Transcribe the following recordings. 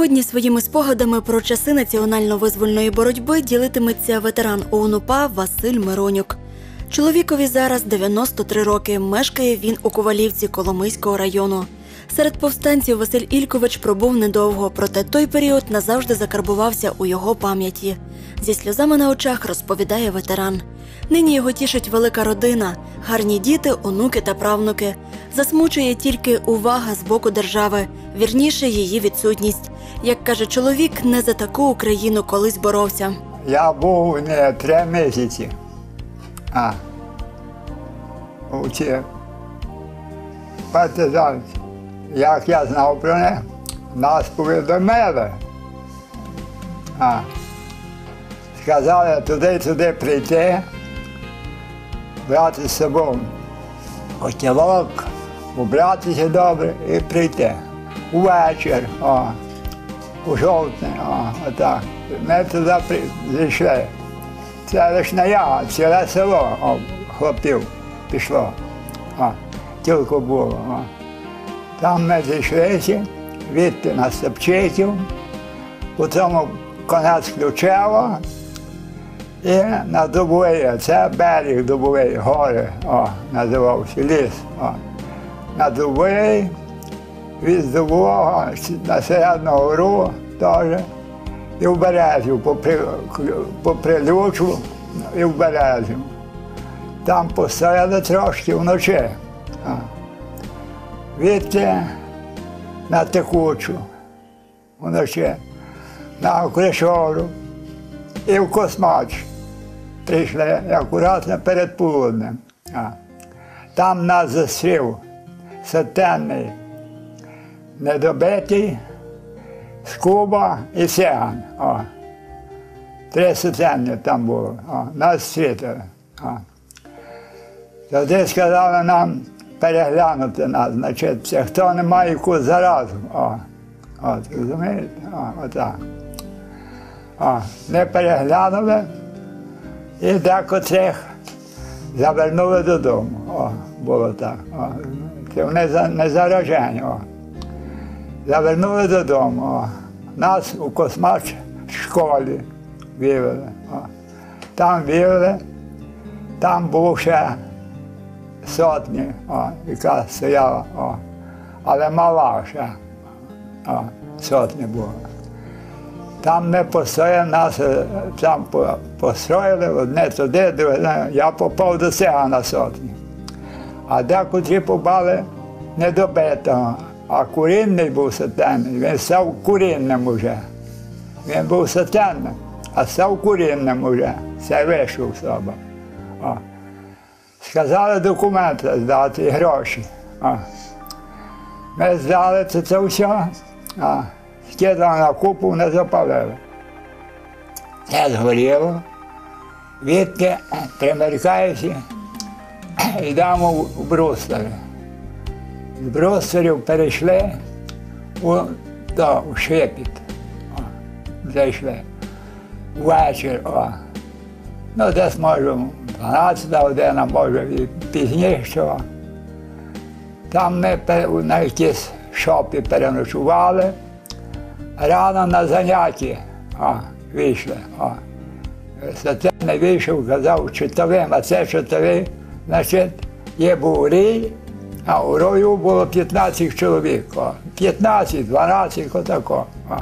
Сьогодні своїми спогадами про часи національно-визвольної боротьби ділитиметься ветеран ОУНУПА Василь Миронюк. Чоловікові зараз 93 роки. Мешкає він у Ковалівці Коломийського району. Серед повстанців Василь Ількович пробув недовго, проте той період назавжди закарбувався у його пам'яті. Зі сльозами на очах розповідає ветеран. Нині його тішить велика родина, гарні діти, онуки та правнуки. Засмучує тільки увага з боку держави, вірніше її відсутність. Як каже чоловік, не за таку Україну колись боровся. Я був не три місяці. А. У ці партизанці. Як я знав про них, нас повідомили. А. Сказали туди-туди прийти, брати з собою котілок, убратися добре і прийти. Увечір, о, у жовтне, о, отак. Ми туди при- зайшли. Це лише не я, ціле село о, хлопців пішло. О, тільки було. О. Там ми зійшлися, відти на Степчиків, у цьому конець Ключева і на Дубові. Це берег Дубовий, гори, о, називався ліс. О. На Дубові, від Дубового на Середну гору теж. І в Березів, по, при, по Прилючу і в Березів. Там постояли трошки вночі. Відти на текучу вночі, на Кришору і в Космач. Прийшли акуратно перед полуднем. Там нас зустрів сатенний недобитий, Скуба і Сіган. О. Три сотенні там було. О. Нас світили. О. Тоді сказали нам переглянути нас, значить, хто не має яку заразу. О. От, розумієте? О, отак. О. Не переглянули і декотрих завернули додому. О, було так. О. Це вони не заражені. О завернули додому. Нас у космач школі вивели. Там вивели, там було ще сотні, яка стояла, але мала ще. О, сотні було. Там ми постояли, нас е, там построїли одне туди, друге. Я попав до цього на сотні. А декотрі попали недобитого. А курінний був сатенний, він став курінним уже. Він був сатенним, а став курінним уже. Це вийшов собі. О. Сказали документи здати гроші. О. Ми здали це, це все, а, скидали на купу, не запалили. Це згоріло, відки примеркаєшся, йдемо в Брустові з бростерів перейшли у, до, у Шепіт. О, зайшли. Ввечір. О. Ну, десь може 12 година, може і пізніше. Там ми на якійсь шопі переночували. Рано на заняття о, вийшли. О. Це не вийшов, казав читовим, а це читовий, значить, є був рій, а у рою було 15 чоловік. О. 15, 12, отако. О.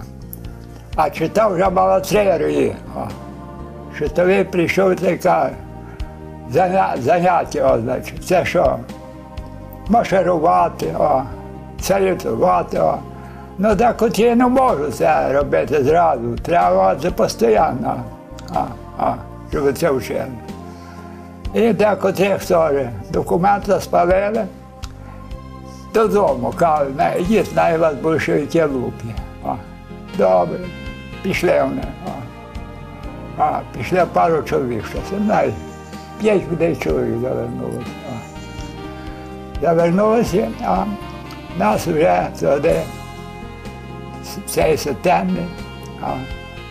А читав вже мало три рої. О. Читовий прийшов каже, «Заня- заняття, о, значить, це що? Марширувати, о, салютувати. О. Ну, так от я не можу це робити зразу. Треба це постійно, а, а, щоб це вчили. І декотрих теж документи спалили додому, кажуть, «Не, йдіть, най вас большевики луплять. О, добре, пішли вони. О. А, пішли пару чоловік ще, знаю, п'ять людей чоловік завернулося. Завернулися, а нас вже туди цей а,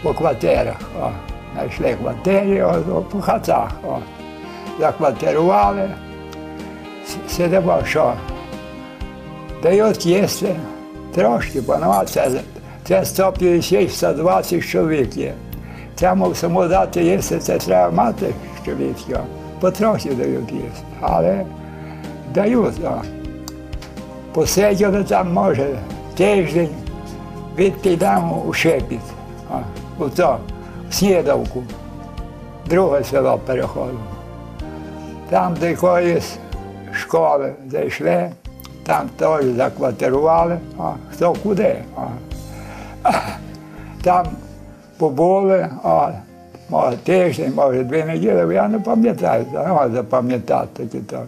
по квартирах. О. Знайшли квартири, о, по хатах. О. Заквартирували, сидимо, що дають їсти трошки, бо нема це Це 150-120 чоловік є. Цьому всьому дати їсти, це треба мати чоловік. Потрохи дають їсти. Але дають. а. Посиділи там, може, тиждень, відпідемо у Шепіт, а, у то, в Снідавку, друге село переходимо. Там до якоїсь школи зайшли, там теж заквартирували, а, хто куди. А. Там побули, а, може тиждень, може дві неділі, я не пам'ятаю, не можу запам'ятати таки теж.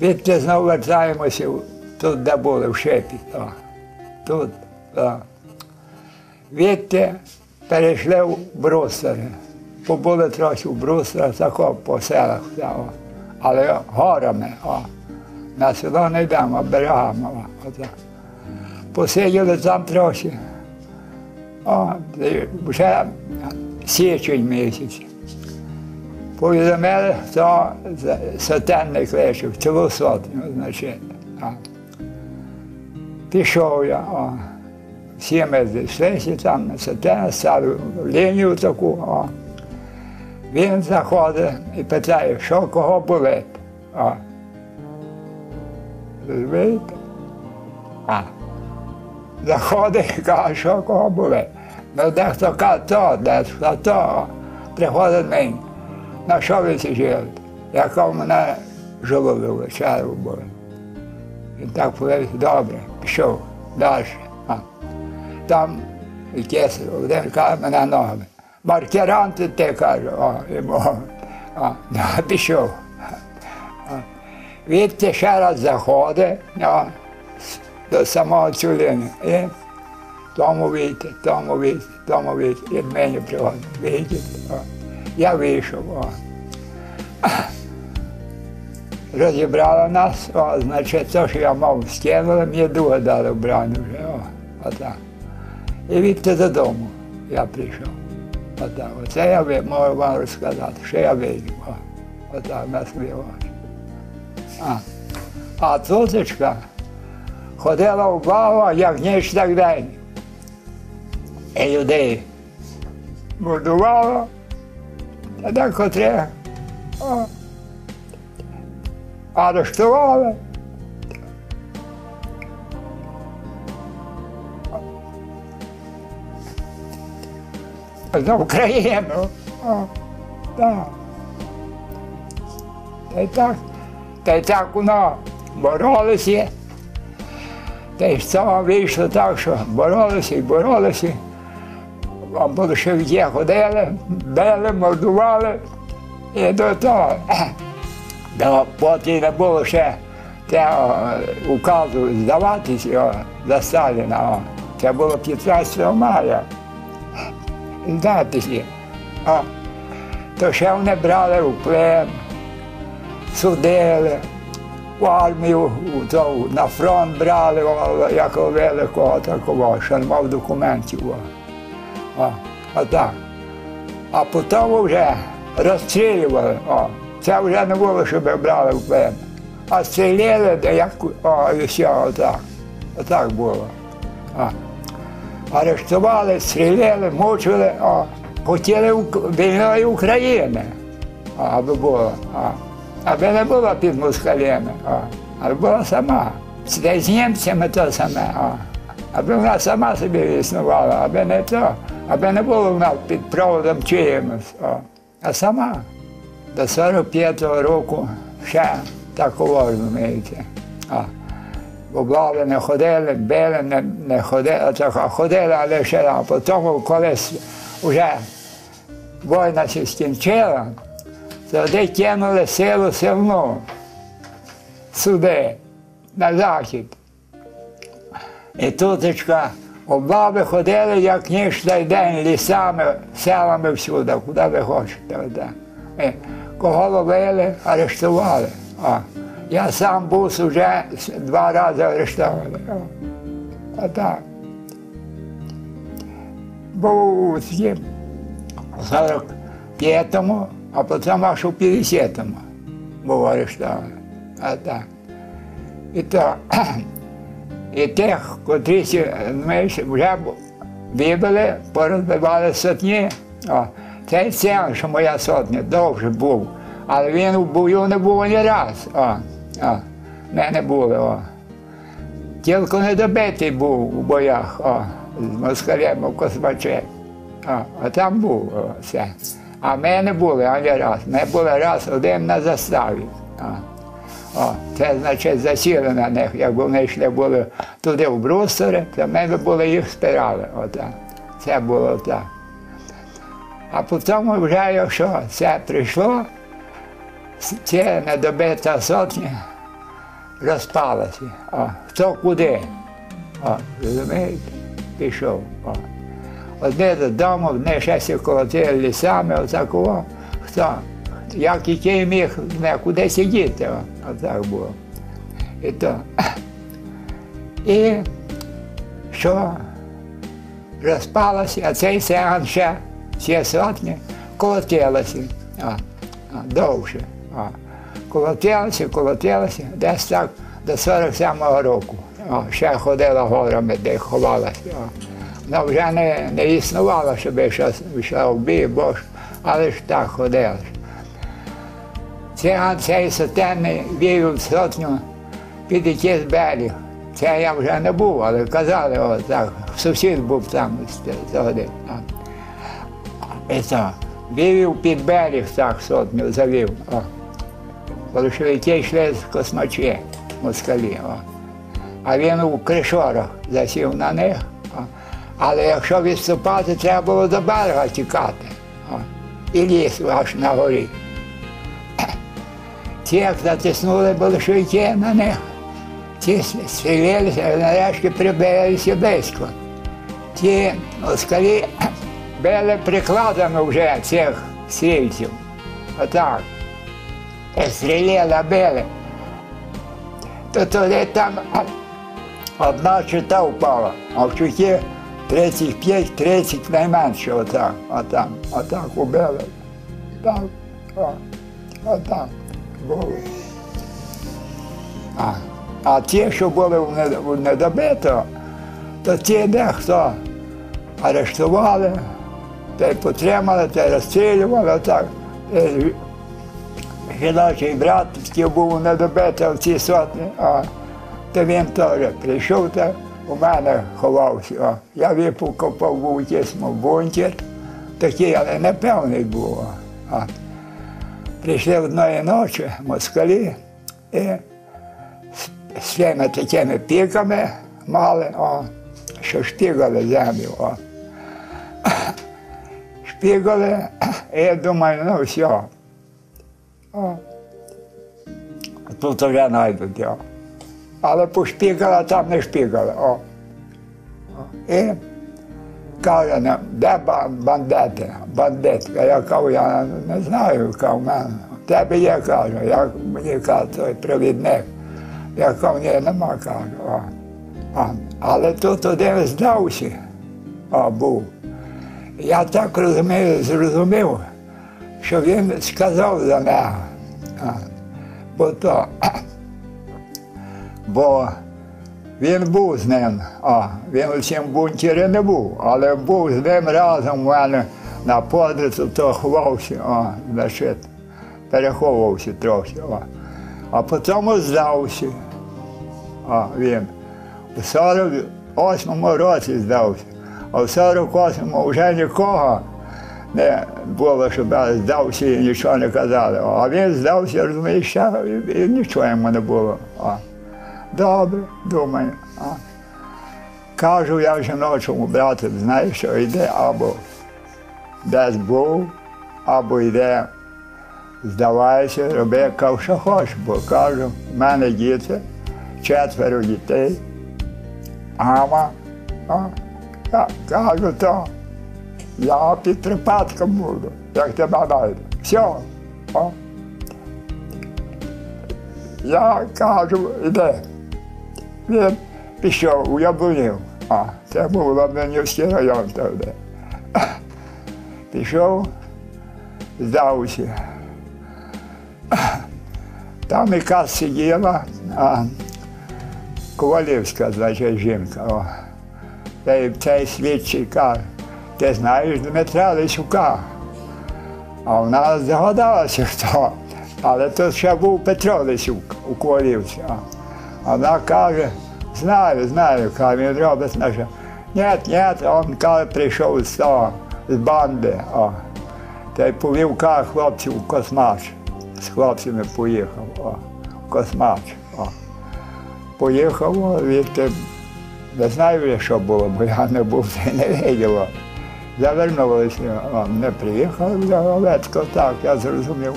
Відти знову вертаємося тут, де були, в Шепі. О, тут. О. Відти перейшли в Брустери. Побули трохи в Брустерах, тако по селах, але горами. О. На село не йдемо, а берегами. О, отак. Посиділи там трохи. О, вже січень місяць. Повідомили, хто з- сотенник лишив, цілу сотню, значить. А. Пішов я, о. всі ми зійшлися там на сотен, стали в лінію таку. О. Він заходить і питає, що кого болить. О. Розумієте? А. Заходить і каже, що кого болить. Ну, дехто каже то, дехто то. Приходить мені. На що ви сиділи? Яка в мене жолоби вечеру були. Він так повів, добре, пішов далі. А. Там якийсь один каже, мене ноги. Маркеранти ти каже, о, йому. А, ну, пішов. А. Відти ще раз заходить о, до самого цюлини. І тому вийти, тому вийти, тому вийти. І мені приходить. Вийти. Я вийшов. О. Розібрали нас, о, значить, те, що я мав, скинули, мені друге дали в браню вже. О, отак. І відти додому я прийшов. Отак. Оце я можу вам розказати, що я. О, отак на очі. А, а туточка ходила в бава, як ніч так день. І людей будувала, та так котре о, арештували. За Україну. О, так. Та й так, та й так воно боролися. Та й цього вийшло так, що боролися і боролися. А большевики ходили, били, мордували. І до того, до, не було ще того указу здаватися о, за Сталіна. Це було 15 мая. Здатися. О. То ще вони брали в плен, судили, в армію, на фронт брали, як великого такого, що не мав документів. О. О, отак. А потім вже розстрілювали. О. Це вже не було, щоб брали в плен. А стріляли, як о, і все, отак. Отак було. О. Арештували, стріляли, мучили, о. хотіли вільної України, аби було. О. Аби не було під москалями, о. аби була сама. Де з німцями то саме. О. Аби вона сама собі існувала, аби не то, аби не було вона під проводом чиїмось. А сама до 45-го року ще такого, розумієте. А, в не ходили, били, не, не ходили, а а ходили, але ще а потім, коли вже війна скінчила, тоді кинули силу сильну сюди, на захід. І туточка облави ходили, як ніжний день, лісами, селами всюди, куди ви хочете. отак. І кого ловили, арештували. О. Я сам був вже два рази арештований. А так. Був у цім 45-му, а потім аж у 50-му був арештований. А так. І то І тих, котрі ми вже вибили, порозбивали сотні. О, цей син, що моя сотня, довше був. Але він у бою не був ні раз. О, о, ми не були. О. Тільки недобитий був у боях о, з москалем у Космаче. А там був о, все. А ми не були ані раз. Ми були раз один на заставі. О. Це значить засіли на них, як вони йшли були туди в брустери, то ми були їх спирали. Отак. Це було так. А потім вже, якщо це прийшло, це недобита сотня розпалася. О, хто куди? О, розумієте? Пішов. О. Одне додому, одне ще сі колотили лісами, отакого. Як який міг не куди сидіти. Отак було. І то. І що? Розпалося, а цей сеган ще, ці сотні, колотилося. О, о, довше. О. Колотилося, колотилося, десь так до 47-го року. О, ще ходила горами, де ховалася. Вона вже не, не існувала, щоб щось йшла в бій, бо ж, але ж так ходила. Циган цей сотенний вів сотню під якийсь берег. Це я вже не був, але казали, о, так, сусід був там з а. І то, вивів під берег так сотню, завів. О. Большевики йшли з космачі, москалі. О. А він у кришорах засів на них. Але якщо відступати, треба було до берега тікати. О. І ліс аж на горі. Ті, як затиснули большевики на них, ті стрілялися, нарешті прибилися близько. Ті москалі били прикладами вже цих стрільців. Отак. І стріляли, били. То туди там одна чита впала, а в чуті 35-30 найменше отак, отак, отак убили. Так, отак було. А, а ті, що були в недобито, то ті дехто арештували, та й потримали, та й розстрілювали так. Е, Жіночий брат такий був недобитий в цій сотні, а, то він теж прийшов та у мене ховався. О. Я випукав був мов бункер, такий, але непевний був. А. Прийшли одної ночі москалі і з- тими такими піками мали, о, що шпігали землю. О. Шпігали, і я думаю, ну все. О. Тут вже знайдуть. Але пошпігала, там не шпігали. О. І каже, «Ну, де ба- бандити? Бандитка. Я кажу, я не знаю, яка в мене. Тебе є, кажу, як мені каже, той провідник. Я кажу, ні, нема, кажу. О. А, але тут один здався, був. Я так розумію, зрозумів, що він сказав за нього. Бо то, бо він був з ним, а, він у цьому бункері не був, але був з ним разом у мене на подрицю, то ховався, а, значить, переховувався трохи. А, а потім здався. А, він. У 48-му році здався, а в 48-му вже нікого не було, щоб я здався і нічого не казали. А він здався, розумієш, і нічого йому не було. А. Добре, думаю. А. Кажу я жіночому брату, знаєш, що йде або десь був, або йде, здавайся, роби, кажу, що хочеш, бо кажу, в мене діти, четверо дітей, мама, а, я кажу, то я під припадком буду, як тебе знайду. Все. О. Я кажу, іде. Він пішов у Яблунів. А, це був Лабнянівський район тоді. Пішов, здався. Там якась сиділа, а Ковалівська, значить, жінка. О. Та цей слідчий каже, ти знаєш Дмитра Лисюка. А вона здогадалася, хто. Але тут ще був Петро Лисюк у Ковалівці. А вона каже, знаю, знаю, робить наше. Ні, ні, він каже, прийшов з того, з банди. О. Та й повів каже, хлопців у космач. З хлопцями поїхав. О. Космач. О. Поїхав, відти, не знаю, що було, бо я не був, не виділо. Завернулися, не приїхали до Галецько, так, я зрозумів.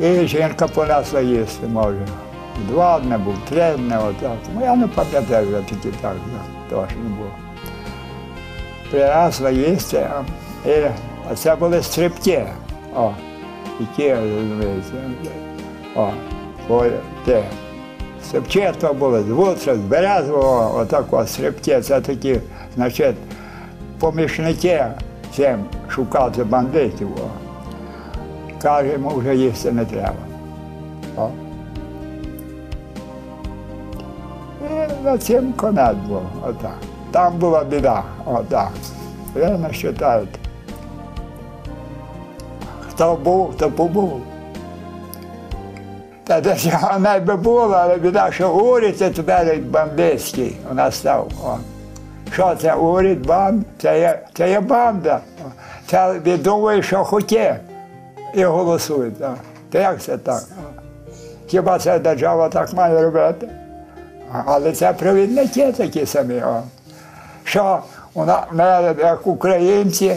І жінка понесла їсти, може. Два дні був, три дні, отак. Ну, я не пам'ятаю, вже тільки так, ну, точно було. Принесла їсти, і, це були стрибки. О, які, розумієте. О, о, те. Стрибки то були з вутра, з березового, отако стрибки, це такі, значить, помічники цим шукати бандитів. О. Каже, йому вже їсти не треба. О. на цим конець був, отак. Там була біда, отак. Ви не вважаєте. Хто був, то побув. Та де ж вона би була, але біда, що уряд це тепер бандитський у нас став. Що це уряд, банд? Це є, це є банда. Це думає, що хоче і голосують. Та як це так? Хіба це держава так має робити? Але це провідники такі самі. О. Що нас, ми, як українці,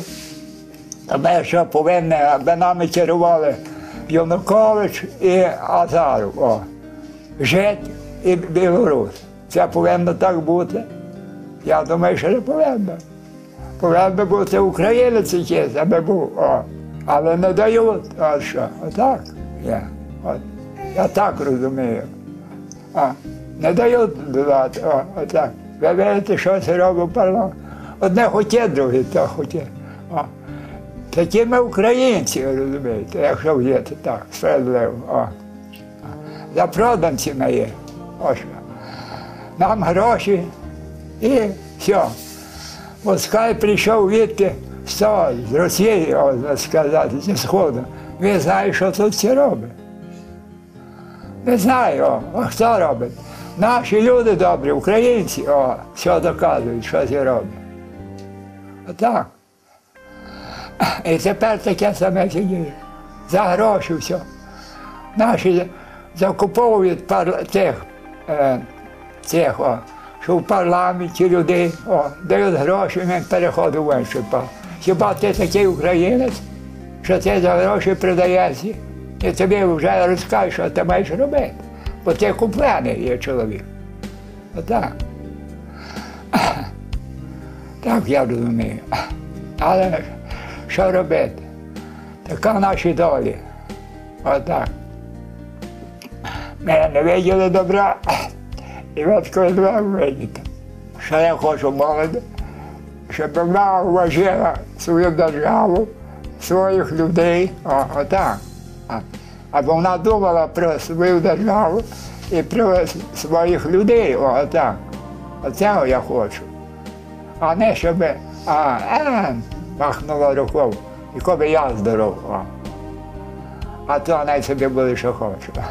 ми що повинні, аби нами керували Янукович і Азаров. О. Жит і білорус. Це повинно так бути. Я думаю, що не повинно. Повинен бути українець якийсь, аби був. О. Але не дають. А що? Отак. Я, От. Я так розумію. А, не дають додати. О, отак. Ви видите, що це парламент? Одне хоче, друге то хоче. О. Такі ми українці, розумієте, якщо в'єте так, справедливо. О. За проданці ми є. Ось. Нам гроші і все. Москаль прийшов відти з з Росії, так сказати, зі Сходу. Він знає, що тут всі робить. Не знаю, а хто робить. Наші люди добрі, українці, о, все доказують, що це роблять. Отак. І тепер таке саме сидить. За гроші все. Наші закуповують пар... тих, е, тих о, що в парламенті людей, о, дають гроші, він переходить в інший пар. Хіба ти такий українець, що ти за гроші продаєшся, і тобі вже розкажуть, що ти маєш робити, бо ти куплений є чоловік. Отак. Так я розумію. Але що робити? Така наші долі. Отак. Ми не виділи добра, і такої два видіти. Що я хочу молоді, щоб вона вважала свою державу, своїх людей. О, отак. А- вона думала про свою державу і про своїх людей. Отак. Оцього я хочу. А не щоб а, е, махнула рукою, і коли я здоров. А то вони собі буде, що хоче.